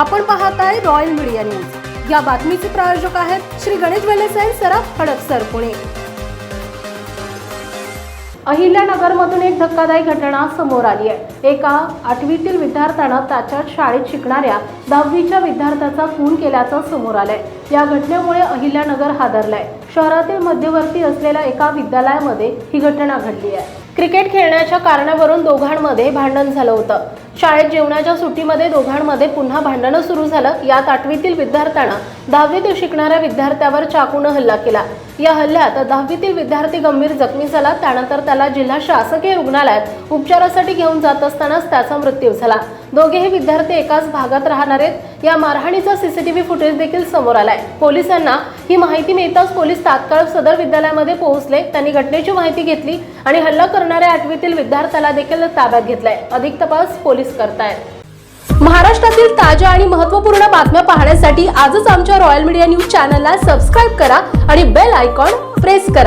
आपण पाहत आहे रॉयल मीडिया न्यूज या बातमीचे प्रायोजक आहेत श्री गणेश वेलेसाई सराफ हडपसर पुणे. अहिल्यानगरमधून एक धक्कादायक घटना समोर आली आहे. एका आठवीतील विद्यार्थ्यानं त्याच्या शाळेत शिकणाऱ्या दहावीच्या विद्यार्थ्याचा खून केल्याचं समोर आलंय. या घटनेमुळे अहिल्यानगर हादरलाय. शहरातील मध्यवर्ती असलेल्या एका विद्यालयामध्ये ही घटना घडली आहे. क्रिकेट खेळण्याच्या कारणावरून दोघांमध्ये भांडण झालं होतं. शाळेत जेवणाच्या सुट्टीमध्ये दोघांमध्ये पुन्हा भांडणं सुरू झालं. यात आठवीतील विद्यार्थ्यानं दहावीत शिकणाऱ्या विद्यार्थ्यावर चाकूनं हल्ला केला. या हल्ल्यात दहावीतील विद्यार्थी गंभीर जखमी झाला. त्यानंतर त्याला जिल्हा शासकीय रुग्णालयात उपचारासाठी घेऊन जात असतानाच त्याचा मृत्यू झाला. दोघेही विद्यार्थी एकाच भागात राहणार आहेत. या मारहाणीचा सीसीटीव्ही फुटेज देखील समोर आलाय. पोलिसांना ही माहिती मिळताच पोलीस तात्काळ सदर विद्यालयामध्ये पोहोचले. त्यांनी घटनेची माहिती घेतली आणि हल्ला करणाऱ्या आठवीतील विद्यार्थ्याला देखील ताब्यात घेतलाय. अधिक तपास पोलीस करतायत. महाराष्ट्रातील ताज्या आणि महत्त्वपूर्ण बातम्या पाहण्यासाठी आजच आमच्या रॉयल मीडिया न्यूज चॅनलला सबस्क्राईब करा आणि बेल आयकॉन प्रेस करा.